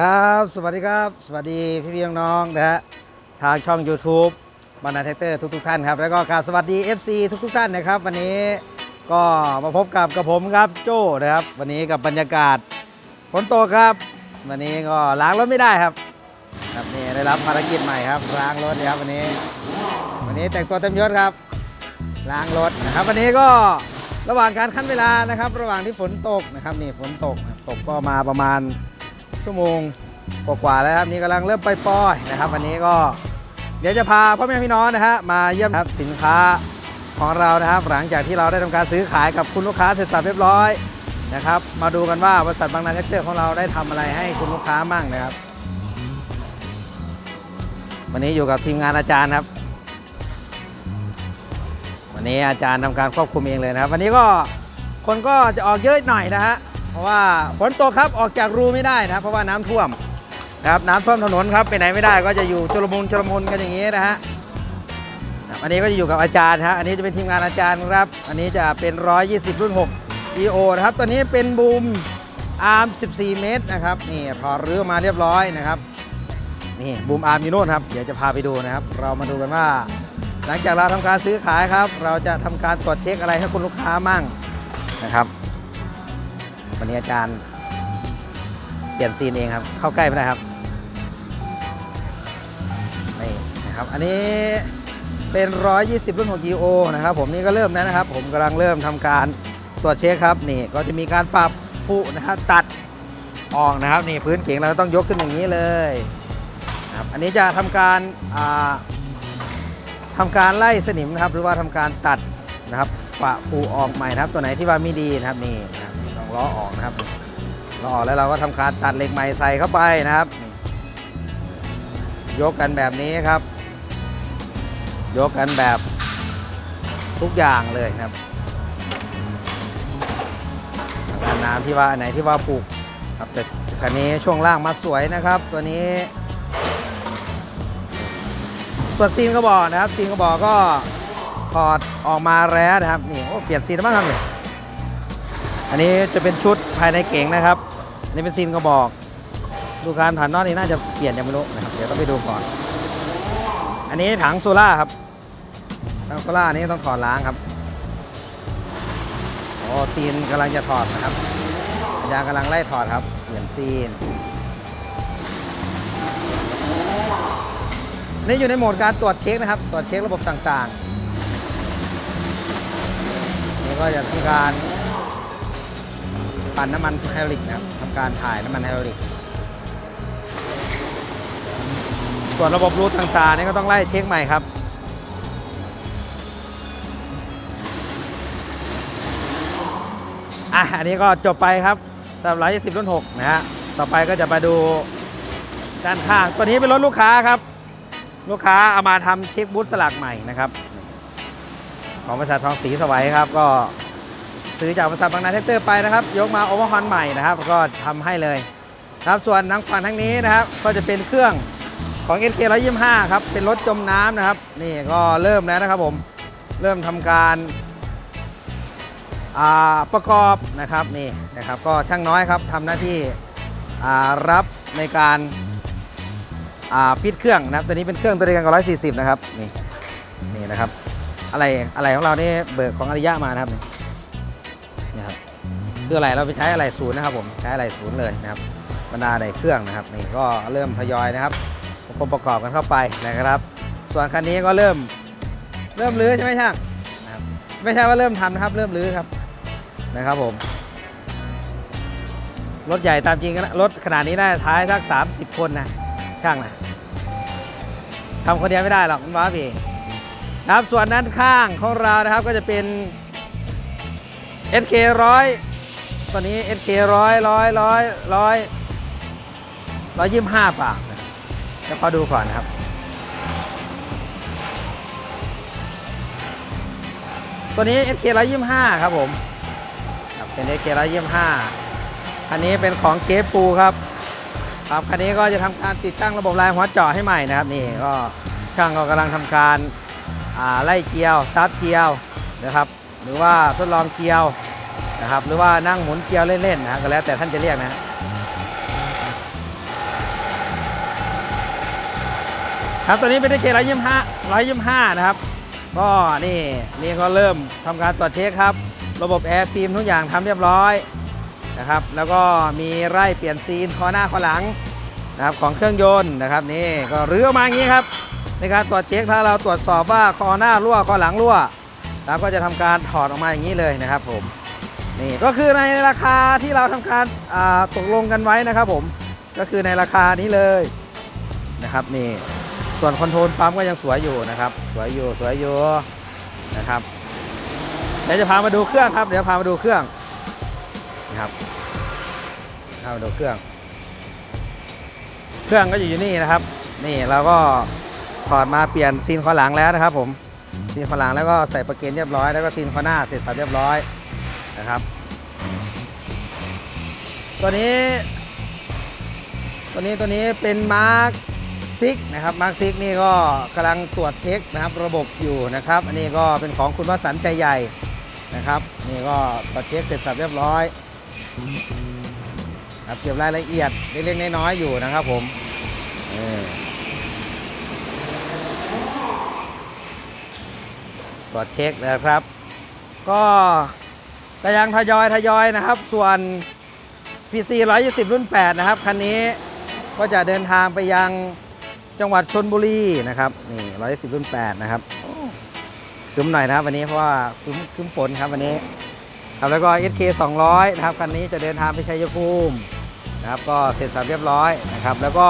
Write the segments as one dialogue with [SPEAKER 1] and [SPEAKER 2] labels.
[SPEAKER 1] ครับ สวัสดีครับ สวัสดีพี่พี่น้องๆนะฮะทางช่อง YouTube บรรณาแท็กเตอร์ทุกๆท่านครับ แล้วก็การสวัสดี FC ทุกๆท่านนะครับ วันนี้ก็มาพบกับกับผมครับโจ้นะครับ วันนี้กับบรรยากาศฝนตกครับ วันนี้ก็ล้างรถไม่ได้ครับครับนี่ได้รับภารกิจใหม่ครับล้างรถนะครับวันนี้ วันนี้แต่งตัวเต็มยศครับล้างรถนะครับ วันนี้ก็ระหว่างการขั้นเวลานะครับ ระหว่างที่ฝนตกนะครับนี่ฝนตกตกก็มาประมาณ ชั่วโมงกว่าๆแล้วครับนี่กำลังเริ่มไปปล่อยๆนะครับ วันนี้ก็เดี๋ยวจะพาพ่อแม่พี่น้องนะฮะมาเยี่ยมครับสินค้าของเรานะครับ หลังจากที่เราได้ทำการซื้อขายกับคุณลูกค้าเสร็จสับเรียบร้อยนะครับ มาดูกันว่าบริษัทบางนาแท็กเตอร์ของเราได้ทำอะไรให้คุณลูกค้ามั่งนะครับ วันนี้อยู่กับทีมงานอาจารย์ครับ วันนี้อาจารย์ทำการควบคุมเองเลยนะครับ วันนี้ก็คนก็จะออกเยอะหน่อยนะฮะ เพราะว่าฝนตกครับออกจากรูไม่ได้นะครับ เพราะว่าน้ำท่วมนะครับน้ำท่วมถนนครับไปไหนไม่ได้ก็จะอยู่จุลมุนจุลมุนกันอย่างนี้นะฮะอันนี้ก็จะอยู่กับอาจารย์ฮะอันนี้จะเป็นทีมงานอาจารย์ครับ อันนี้จะเป็น 120 รุ่น6 EO นะครับตัวนี้เป็นบูมอาร์ม 14 เมตรนะครับนี่ถอดรื้อมาเรียบร้อยนะครับนี่บูมอาร์มยูโน่นครับเดี๋ยวจะพาไปดูนะครับ เรามาดูกันว่า หลังจากเราทำการซื้อขายครับ เราจะทำการตรวจเช็คอะไรให้คุณลูกค้ามั่งนะครับ วันนี้อาจารย์เปลี่ยนซีนเองครับ เข้าใกล้ไม่ได้ครับนี่นะครับ อันนี้เป็น 120 รุ่น6 GO นะครับ ผมนี่ก็เริ่มแล้วนะครับ ผมกำลังเริ่มทำการตรวจเช็คครับนี่ก็จะมีการปรับผู้นะครับตัดออกนะครับนี่พื้นเก่งเราต้องยกขึ้นอย่างนี้เลยครับอันนี้จะทำการอ่าทำการไล่สนิมนะครับ หรือว่าทำการตัดนะครับปะปูออกใหม่นะครับ ตัวไหนที่ว่าไม่ดีนะครับนี่นะครับ ล้อออกนะครับล้อออกแล้วเราก็ทำการตัดเหล็กใหม่ใส่เข้าไปนะครับ ยกกันแบบนี้ครับ ยกกันแบบทุกอย่างเลยครับการน้ำที่ว่าไหนที่ว่าปลูกครับแต่คันนี้ช่วงล่างมาสวยนะครับ ตัวนี้ส่วนซีนกระบอกนะครับซีนกระบอกก็ถอดออกมาแล้วนะครับนี่โอ้เปลี่ยนซีนบ้างครับนี่ อันนี้จะเป็นชุดภายในเก๋งนะครับนี่เป็นซีนกระบอกดูการผ่านนอกนี่น่าจะเปลี่ยนยังไม่รู้นะครับเดี๋ยวต้องไปดูก่อน อันนี้ถังโซล่าครับทางโซล่านี้ต้องถอดล้างครับโอ้ซีนกำลังจะถอดนะครับอาจารย์กำลังไล่ถอดครับเปลี่ยนซีนนี่อยู่ในโหมดการตรวจเช็คนะครับ ตรวจเช็คระบบต่างๆนี่ก็จะทำการ ปั่นน้ำมันไฮดรอลิกนะครับทำการถ่ายน้ำมันไฮดรอลิก ส่วนระบบรูทต่างๆนี่ก็ต้องไล่เช็คใหม่ครับอะอันนี้ก็จบไปครับสำหรับ120รุ่น6นะฮะต่อไปก็จะมาดูด้านข้างตัวนี้เป็นรถลูกค้าครับ ลูกค้าเอามาทำเช็คบูธสลักใหม่นะครับ ของบริษัททองสีสวัยครับก็ ซื้อจากบริษัทบางนาแท็กเตอร์ไปนะครับ ยกมาโอเวอร์ฮอนใหม่นะครับ ก็ทำให้เลยครับส่วนทางฝั่งทางนี้นะครับก็จะเป็นเครื่องของ NK 125 ครับ เป็นรถจมน้ำนะครับ นี่ก็เริ่มแล้วนะครับผม เริ่มทำการประกอบนะครับนี่นะครับ ก็ช่างน้อยครับทำหน้าที่รับในการอ่าฟิตเครื่องนะครับ ตัวนี้เป็นเครื่องตัวเดียวกันกับ140 นะครับ นี่นี่นะครับ อะไรอะไรของเรานี่เบิกของอริยะมานะครับนี่นี่ครับ คืออะไรเราไปใช้อะไรศูนย์นะครับผมใช้อะไรศูนย์เลยนะครับบรรดาในเครื่องนะครับนี่ก็เริ่มทยอยนะครับประกอบประกอบกันเข้าไปนะครับ ส่วนคันนี้ก็เริ่มเริ่มรื้อใช่ไหมช่างนะครับไม่ใช่ว่าเริ่มทำนะครับ เริ่มรื้อครับนะครับผมรถใหญ่ตามจริงรถขนาดนี้ได้ท้ายสัก 30 คนนะช่างนะทำคนเดียวไม่ได้หรอกมันว้าพี่นะครับส่วนด้านข้างของเรานะครับก็จะเป็น SK ร้อย ตัวนี้ SK ร้อยร้อยร้อยร้อยร้อยยี่สิบห้าปากเดี๋ยวขอดูก่อนนะครับ ตัวนี้ SK ร้อยยี่สิบห้าครับผมครับเป็น SK 125คันนี้เป็นของเคฟปูครับครับคันนี้ก็จะทำการติดตั้งระบบลายหัวเจาะให้ใหม่นะครับนี่ก็ช่างก็กำลังทำการไล่เกียวซับเกียวนะครับ หรือว่าทดลองเกียว นะครับ หรือว่านั่งหมุนเกียวเล่นๆนะก็แล้วแต่ท่านจะเรียกนะครับตัวนี้เป็นเคร้อยยี่ห้าร้อยยี่ห้านะครับ ก็นี่นี่ก็เริ่มทำการตรวจเช็คครับ ระบบแอร์ฟิล์มทุกอย่างทำเรียบร้อยนะครับ แล้วก็มีไร่เปลี่ยนซีนคอหน้าคอหลังนะครับของเครื่องยนต์นะครับนี่ก็รื้อออกมาอย่างนี้ครับในการตรวจเช็คถ้าเราตรวจสอบว่าคอหน้ารั่วคอหลังรั่วเราก็จะทำการถอดออกมาอย่างนี้เลยนะครับผม นี่ก็คือในราคาที่เราทำการตกลงกันไว้นะครับผมก็คือในราคานี้เลยนะครับนี่ส่วนคอนโทรลปั๊มก็ยังสวยอยู่นะครับ สวยอยู่สวยอยู่นะครับเดี๋ยวจะพามาดูเครื่องครับ เดี๋ยวพามาดูเครื่องนะครับพามาดูเครื่อง เครื่องก็อยู่อยู่นี่นะครับ นี่เราก็ถอดมาเปลี่ยนซีนข้อหลังแล้วนะครับ ผมซีนข้อหลังแล้วก็ใส่ประเกนเรียบร้อยแล้วก็ซีนข้อหน้าเสร็จสับเรียบร้อย นะครับ ตัวนี้ ตัวนี้ตัวนี้เป็นมาร์คซิกนะครับมาร์คซิกนี่ก็กำลังตรวจเช็คนะครับ ระบบอยู่นะครับ อันนี้ก็เป็นของคุณวสันต์ใจใหญ่นะครับ นี่ก็ตรวจเช็คเสร็จสับเรียบร้อยครับเก็บรายละเอียดเล็กๆน้อยๆอยู่นะครับผมตรวจเช็คนะครับ ก็ กำลังทยอยทยอยนะครับ ส่วน PC 120 รุ่น 8 นะครับ คันนี้ก็จะเดินทางไปยังจังหวัดชนบุรีนะครับ นี่ 120 รุ่น 8 นะครับคึ้มหน่อยนะครับวันนี้เพราะว่าคึ้มคึ้มฝนครับวันนี้ครับแล้วก็ SK 200 นะครับคันนี้จะเดินทางไปชัยภูมินะครับ ก็เสร็จสับเรียบร้อยนะครับ แล้วก็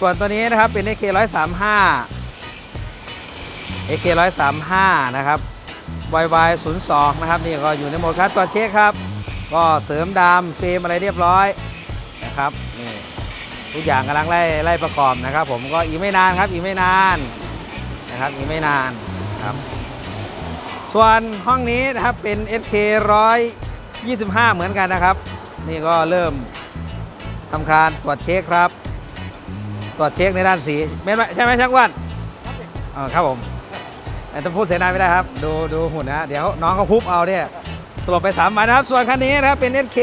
[SPEAKER 1] ส่วนตัวนี้นะครับเป็น SK 135 SK 135 นะครับ YY 02 นะครับนี่ก็อยู่ในโหมดคัดตัวจเช็คครับ ก็เสริมดามเฟรมอะไรเรียบร้อยนะครับนี่ทุกอย่างกำลังไล่ไล่ประกอบนะครับ ผมก็อีกไม่นานครับอีกไม่นานนะครับอีกไม่นานครับ ส่วนห้องนี้นะครับเป็น SK 125 เหมือนกันนะครับ นี่ก็เริ่มทำการตรวจเช็คครับ ตรวจเช็คในด้านสีไม่ไหมใช่ไหมช่างอ้วันอ๋อครับผม แต่ต้องพูดเสียดายไม่ได้ครับ ดูดูหุ่นนะ เดี๋ยวน้องเขาพุบเอาเนี่ยสลบไป3วันนะครับ ส่วนคันนี้นะครับเป็น SK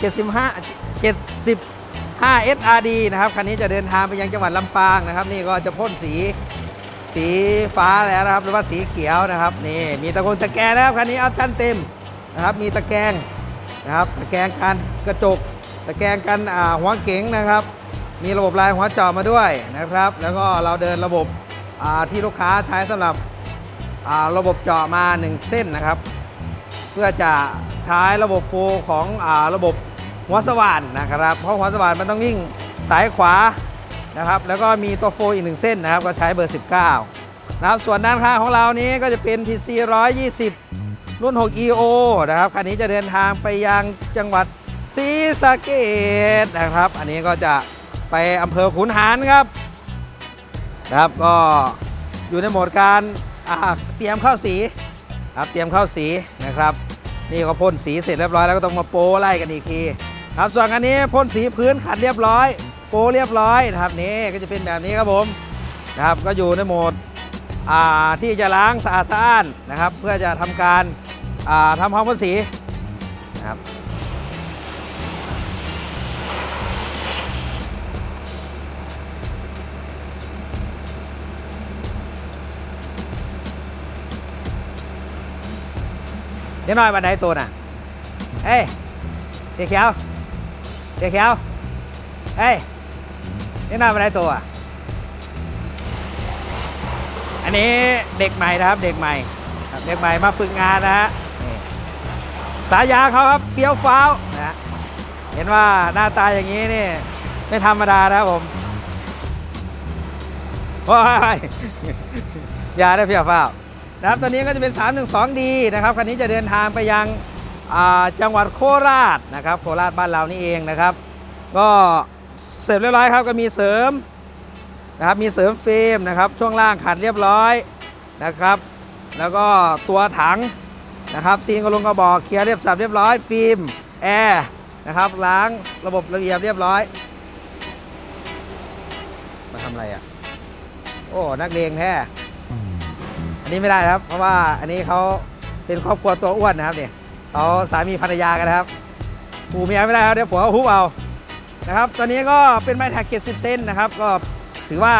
[SPEAKER 1] 75 75 SRD นะครับ คันนี้จะเดินทางไปยังจังหวัดลำปางนะครับ นี่ก็จะพ่นสีสีฟ้าแล้วนะครับ หรือว่าสีเขียวนะครับ นี่มีตะโกนตะแกรงนะครับ คันนี้อัพชั่นเต็มนะครับ มีตะแกรงนะครับตะแกรงกันกระจกตะแกรงกันหัวเก๋งนะครับ มีระบบลายหัวจอมาด้วยนะครับ แล้วก็เราเดินระบบ ที่ลูกค้าใช้สำหรับระบบเจาะมา 1 เส้นนะครับ เพื่อจะใช้ระบบโฟลของอระบบหัวสว่านนะครับ เพราะหัวสว่านมันต้องวิ่งสายขวานะครับ แล้วก็มีตัวโฟลอีกหนึ่งเส้นนะครับ ก็ใช้เบอร์ 19 นะครับ ส่วนด้านข้างของเรานี้ก็จะเป็น PC 120 รุ่น 6 EO นะครับ คันนี้จะเดินทางไปยังจังหวัดศรีสะเกษนะครับ อันนี้ก็จะไปอำเภอขุนหารครับ นะครับก็อยู่ในโหมดการเตรียมข้าวสีครับเตรียมข้าวสีนะครับ นี่ก็พ่นสีเสร็จเรียบร้อยแล้วก็ต้องมาโปะไล่กันอีกทีครับส่วนอันนี้พ่นสีพื้นขัดเรียบร้อย โปะเรียบร้อยนะครับนี่ก็จะเป็นแบบนี้ครับผมนะครับก็อยู่ในโหมดที่จะล้างสะอาดสะอ้านนะครับ เพื่อจะทำการอ่าทำความพ่นสีนะครับ เดี๋ยวน่อยบันไดตัวน่ะเอ้ยเด็กเขียวเด็กเขียวเอ้ยเดี๋ยวน่อยบันไดตัวอะอันนี้เด็กใหม่นะครับเด็กใหม่ครับเด็กใหม่มาฝึกงานนะฮะสายาเขาครับเปียวฟ้าวนะเห็นว่าหน้าตาอย่างนี้นี่ไม่ธรรมดานะครับผมโอ้ยอยาได้เปียวฟ้าว นะครับตอนนี้ก็จะเป็น 312D นะครับคันนี้จะเดินทางไปยังจังหวัดโคราชนะครับโคราชบ้านเรานี่เองนะครับ ก็เสร็จเรียบร้อยครับก็มีเสริมนะครับมีเสริมเฟรมนะครับ ช่วงล่างขัดเรียบร้อยนะครับ แล้วก็ตัวถังนะครับซีนกระลงกระบอกเคลียร์เรียบสับเรียบร้อย ฟิล์มแอร์นะครับล้างระบบระเบียบเรียบร้อยมาทำอะไรอะโอ้นักเลงแท้ อันนี้ไม่ได้ครับ เพราะว่าอันนี้เขาเป็นครอบครัวตัวอ้วนนะครับเนี่ยเขาสามีภรรยากันนะครับปู่เมียไม่ได้ครับเดี๋ยวผัวฮุบเอานะครับตอนนี้ก็เป็นไม้แท็ก70เซนนะครับ ก็ถือว่า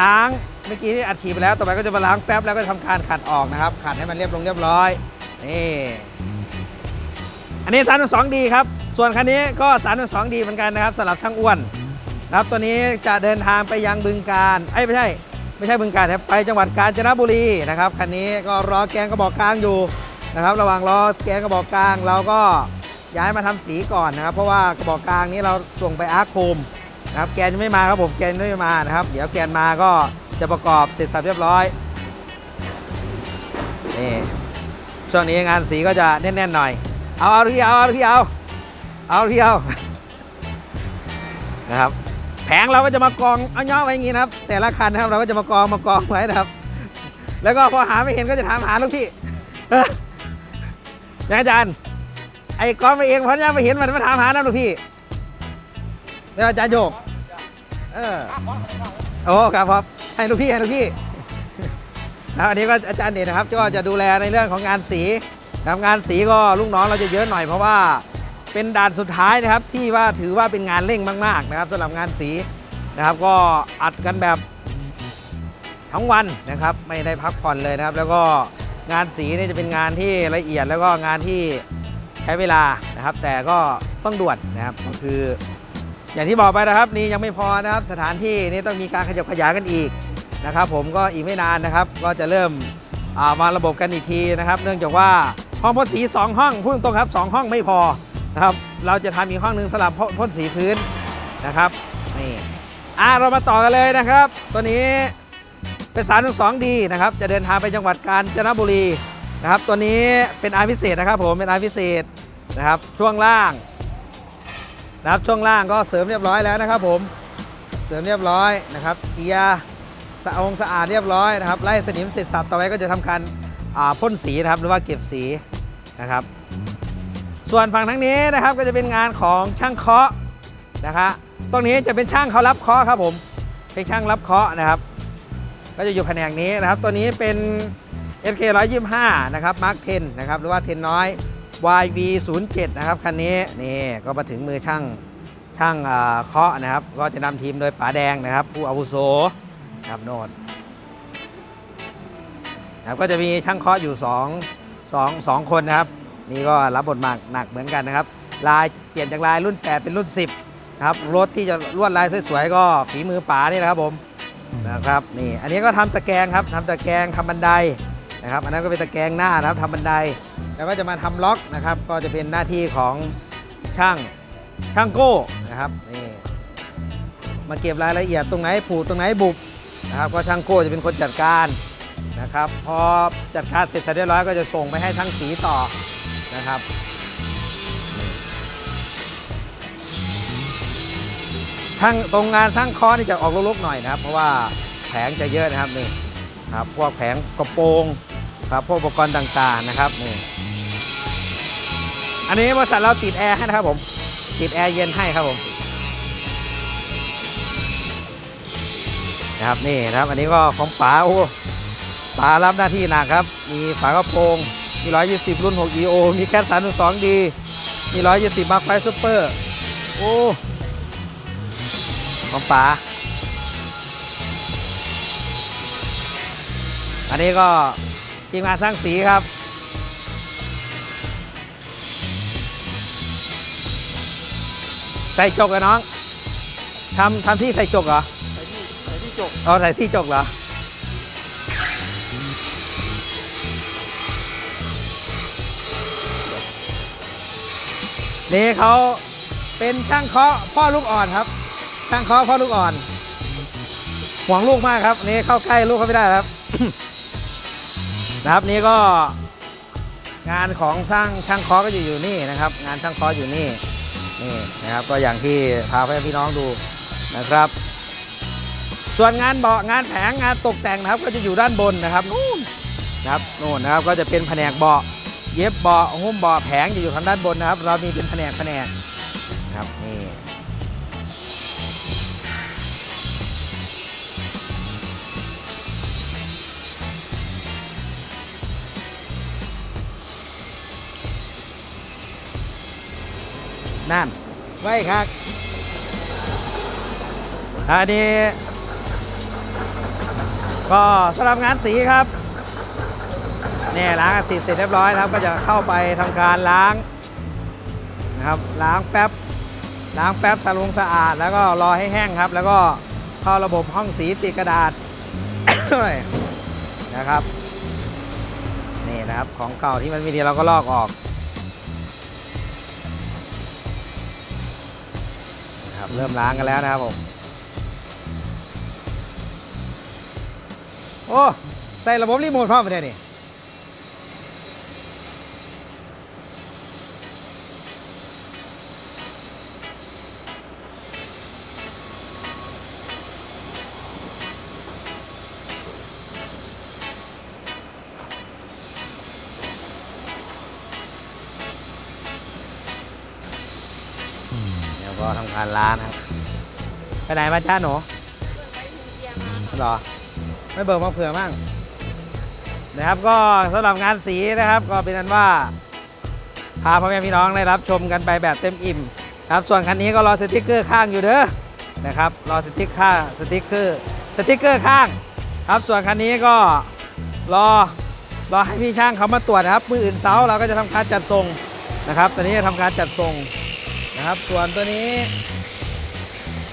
[SPEAKER 1] ล้างเมื่อกี้ที่อัดฉีดไปแล้ว ต่อไปก็จะมาล้างแป๊บแล้วก็ทำการขัดออกนะครับ ขัดให้มันเรียบลงเรียบร้อยนี่อันนี้3 2ดีครับ ส่วนคันนี้ก็3 2ดีเหมือนกันนะครับสำหรับช่างอ้วนนะครับตัวนี้จะเดินทางไปยังบึงการไอ้ไม่ใช่ ไม่ใช่บึงการครับไปจังหวัดกาญจนบุรีนะครับคันนี้ก็รอแกนกระบอกกลางอยู่นะครับระหว่างรอแกนกระบอกกลางเราก็ย้ายมาทำสีก่อนนะครับ เพราะว่ากระบอกกลางนี้เราส่งไปอาร์คโคมนะครับแกนไม่มาครับผมแกนไม่มานะครับ เดี๋ยวแกนมาก็จะประกอบเสร็จสับเรียบร้อยนี่ช่วงนี้งานสีก็จะแน่นๆหน่อย เอาเอาพี่เอาเอาพี่เอาเอาพี่เอานะครับ แผงเราก็จะมากองเอาย่อไว้อย่างนี้นะครับ แต่ละคันนะครับเราก็จะมากองมากองไว้นะครับ แล้วก็พอหาไม่เห็นก็จะถามหาลูกพี่เออยังอาจารย์ ไอ้กองไปเองเพราะยังไม่เห็นมันมาถามหานะลูกพี่แล้วอาจารย์โยกเออโอ้ครับครับให้ลูกพี่ให้ลูกพี่นะอันนี้ก็อาจารย์เด่นนะครับก็จะดูแลในเรื่องของงานสีงานสีก็ลูกน้องเราจะเยอะหน่อยเพราะว่า เป็นด่านสุดท้ายนะครับ ที่ว่าถือว่าเป็นงานเร่งมาก ๆ นะครับสำหรับงานสีนะครับ ก็อัดกันแบบทั้งวันนะครับ ไม่ได้พักผ่อนเลยนะครับ แล้วก็งานสีนี่จะเป็นงานที่ละเอียดแล้วก็งานที่ใช้เวลานะครับ แต่ก็ต้องด่วนนะครับก็คือ อย่างที่บอกไปนะครับ นี่ยังไม่พอนะครับ สถานที่นี่ต้องมีการขยับขยายกันอีกนะครับ ผมก็อีกไม่นานนะครับ ก็จะเริ่มามาระบบกันอีกทีนะครับ เนื่องจากว่าห้องพ่นสี 2 ห้องพูดตรงครับ 2 ห้องไม่พอ นะครับ เราจะทำอีกห้องหนึ่งสำหรับพ่นสีพื้นนะครับนี่อ่าเรามาต่อกันเลยนะครับ ตัวนี้เป็นสารสองดีนะครับ จะเดินทางไปจังหวัดกาญจนบุรีนะครับ ตัวนี้เป็นอาพิเศษนะครับ ผมเป็นอาพิเศษนะครับ ช่วงล่างนะครับช่วงล่างก็เสริมเรียบร้อยแล้วนะครับ ผมเสริมเรียบร้อยนะครับเกียร์สะองสะอาดเรียบร้อยนะครับไล่สนิมเสร็จสับต่อไปก็จะทำการพ่นสีนะครับ หรือว่าเก็บสีนะครับ ส่วนฝั่งทั้งนี้นะครับก็จะเป็นงานของช่างเคาะนะคะตรงนี้จะเป็นช่างเขารับเคาะครับผม เป็นช่างรับเคาะนะครับ ก็จะอยู่แผนกนี้นะครับ ตัวนี้เป็น SK 125นะครับ Mark 10นะครับ หรือว่า 10 น้อย YV 07นะครับ คันนี้นี่ก็มาถึงมือช่างช่างเคาะนะครับ ก็จะนำทีมโดยป๋าแดงนะครับ ผู้อาวุโสครับโนดนะครับก็จะมีช่างเคาะอยู่2 2 2คนนะครับ นี่ก็รับบทบาทหนักเหมือนกันนะครับ ลายเปลี่ยนจากลายรุ่น 8 เป็นรุ่น 10นะครับรถที่จะลวดลายสวยๆก็ฝีมือป๋านี่นะครับผมนะครับนี่อันนี้ก็ทำตะแกรงครับทำตะแกรงทำบันไดนะครับอันนั้นก็เป็นตะแกรงหน้านะครับทำบันได แล้วก็จะมาทำล็อกนะครับ ก็จะเป็นหน้าที่ของช่างช่างโก้นะครับนี่มาเก็บรายละเอียดตรงไหนผูกตรงไหนบุบนะครับก็ช่างโก้จะเป็นคนจัดการนะครับพอจัดการเสร็จเรียบร้อยก็จะส่งไปให้ช่างสีต่อ นะครับช่างตรงงานช่างคอนี่จะออกลกๆหน่อยนะครับ เพราะว่าแผงจะเยอะนะครับนี่ครับพวกแผงกระโปรงครับพวกอุปกรณ์ต่างๆนะครับนี่อันนี้บริษัทเราติดแอร์ให้นะครับผมติดแอร์เย็นให้ครับผมนะครับนี่นะครับ อันนี้ก็ของป๋าโอ้ป๋ารับหน้าที่หนักครับ มีฝากระโปรง มี 120 รุ่น 6 EO มีแคท3.2 d มี 120มาร์คไฟซูเปอร์โอ้ของป๋าอันนี้ก็ทีมงานสร้างสีครับ ใส่จกเหรอน้องทำทำที่ใส่จกเหรอ
[SPEAKER 2] ใส่ที่ใส่ที่จก
[SPEAKER 1] เอาใส่ที่จกเหรอ นี่เขาเป็นช่างเคาะพ่อลูกอ่อนครับ ช่างเคาะพ่อลูกอ่อน ห่วงลูกมากครับ นี่เข้าใกล้ลูกเขาไม่ได้ครับ นะครับนี่ก็ งานของช่างช่างเคาะก็จะอยู่นี่นะครับ งานช่างเคาะอยู่นี่นี่นะครับ ก็อย่างที่พาพี่น้องดูนะครับ ส่วนงานเบาะงานแผงงานตกแต่งนะครับ ก็จะอยู่ด้านบนนะครับนู่นนะครับนู่นนะครับก็จะเป็นแผนกเบาะ เย็บเบาะหุ้มเบาะแผงจะอยู่ทางด้านบนนะครับ เรามีเป็นแผนกแผนกครับนี่นั่นไว้ครับอันนี้ ก็สำหรับงานสีครับ เนี่ยล้างสีเสร็จเรียบร้อยครับ ก็จะเข้าไปทำการล้างนะครับ ล้างแป๊บ ล้างแป๊บสะลงสะอาด แล้วก็รอให้แห้งครับ แล้วก็เข้าระบบห้องสีติดกระดาษนะครับนี่นะครับของเก่าที่มันไม่ดีเราก็ลอกออกนะครับเริ่มล้างกันแล้วนะครับผมโอ้ใส่ระบบรีโมทพร้อมไปเลยนี่ารล้างนะครับไปไหนมาจ้าหนูเหรอไม่เบิกมาเผื่อมั่งนะครับก็สำหรับงานสีนะครับ ก็เป็นอันว่าพาพ่อแม่พี่น้องได้รับชมกันไปแบบเต็มอิ่มครับส่วนคันนี้ก็รอสติกเกอร์ข้างอยู่เด้อนะครับรอสติกข้างสติกเกอร์สติกเกอร์ข้าง ครับส่วนคันนี้ก็รอรอให้พี่ช่างเขามาตรวจนะครับมืออื่นเสาร์เราก็จะทำการจัดทรงนะครับตอนนี้จะทำการจัดทรงนะครับ ส่วนตัวนี้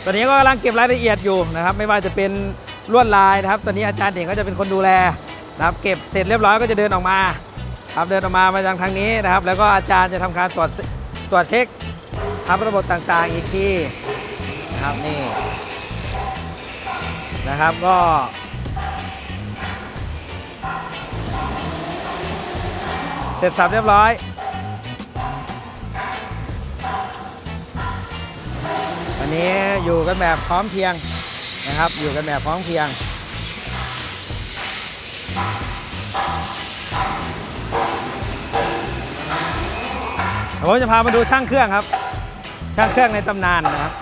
[SPEAKER 1] ตอนนี้ก็กำลังเก็บรายละเอียดอยู่นะครับ ไม่ว่าจะเป็นลวดลายนะครับ ตอนนี้อาจารย์เด่งก็จะเป็นคนดูแลนะครับ เก็บเสร็จเรียบร้อยก็จะเดินออกมาครับเดินออกมามาทางนี้นะครับ แล้วก็อาจารย์จะทำการตรวจตรวจเช็คทำระบบต่างๆอีกทีนะครับนี่นะครับก็เสร็จสับเรียบร้อย นี้อยู่กันแบบพร้อมเพียงนะครับ อยู่กันแบบพร้อมเพียง ผมจะพามาดูช่างเครื่องครับ ช่างเครื่องในตำนานนะครับ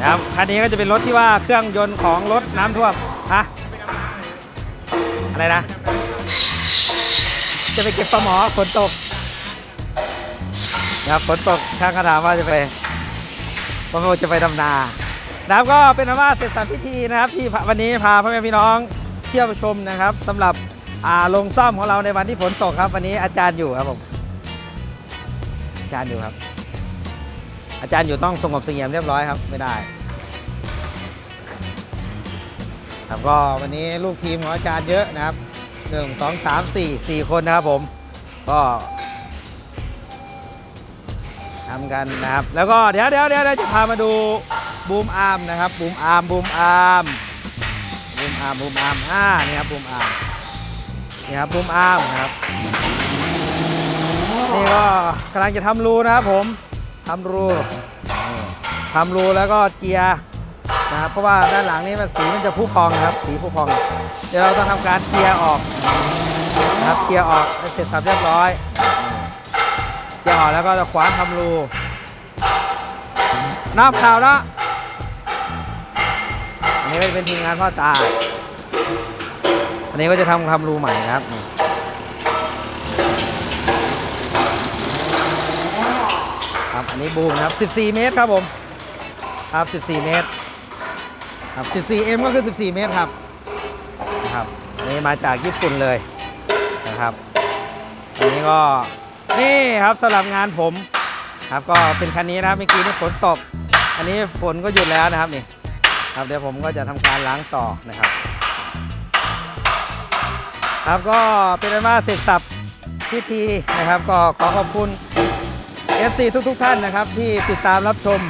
[SPEAKER 1] นะครับคันนี้ก็จะเป็นรถที่ว่าเครื่องยนต์ของรถน้ำท่วม ฮะอะไรนะ จะไปเก็บปลาหมอฝนตกนะครับฝนตกช่างก็ถามว่าจะไปพ่อแม่จะไปดำนานะครับก็เป็นอันว่าเสร็จสับพิธีนะครับที่วันนี้พาพ่อแม่พี่น้องเที่ยวชมนะครับสำหรับอ่าลงซ่อมของเราในวันที่ฝนตกครับ วันนี้อาจารย์อยู่ครับผมอาจารย์อยู่ครับ อาจารย์อยู่ต้องสงบเสงี่ยมเรียบร้อยครับ ไม่ได้ ครับก็วันนี้ลูกทีมของอาจารย์เยอะนะครับหนึ่งสองสามสี่สี่คนนะครับผม ก็ทำกันนะครับ แล้วก็เดี๋ยวเดี๋ยวเดี๋ยวจะพามาดูบูมอาร์มนะครับบูมอาร์มบูมอาร์มบูมอาร์มบูมอาร์มอ่านี่ครับบูมอาร์มนี่ครับบูมอาร์มนะครับนี่ก็กำลังจะทำรูนะครับผมทำรูทำรูแล้วก็เจียร์ นะครับเพราะว่าด้านหลังนี้มันสีมันจะพุพองนะครับ สีพุพอง เดี๋ยวเราต้องทำการเคลียร์ออกนะครับเคลียร์ออกเสร็จสับเรียบร้อยเคลียร์ออกแล้วก็จะขวานทำรูน้ำเปล่าแล้วอันนี้ก็จะเป็นทีมงานพ่อตา อันนี้ก็จะทำทำรูใหม่นะครับครับอันนี้บูมนะครับ 14 เมตรครับผมครับ 14 เมตร ครับ 14M ก็คือ 14 เมตรครับนะครับอันนี้มาจากญี่ปุ่นเลยนะครับอันนี้ก็นี่ครับสำหรับงานผมครับก็เป็นคันนี้นะครับเมื่อกี้นี่ฝนตก อันนี้ฝนก็หยุดแล้วนะครับนี่ครับเดี๋ยวผมก็จะทำการล้างต่อนะครับ ครับก็เป็นอันว่าเสร็จสับพิธีนะครับ ก็ขอขอบคุณ FC ทุกๆ ท่านนะครับ ที่ติดตามรับชม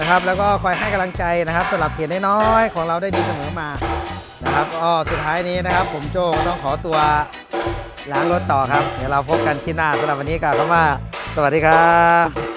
[SPEAKER 1] นะครับ แล้วก็คอยให้กำลังใจนะครับสำหรับเพจน้อยๆของเราได้ดีเสมอมานะครับก็สุดท้ายนี้นะครับ ผมโจก็ต้องขอตัวล้างรถต่อครับ เดี๋ยวเราพบกันที่หน้าสำหรับวันนี้กล่าวคำว่า สวัสดีครับ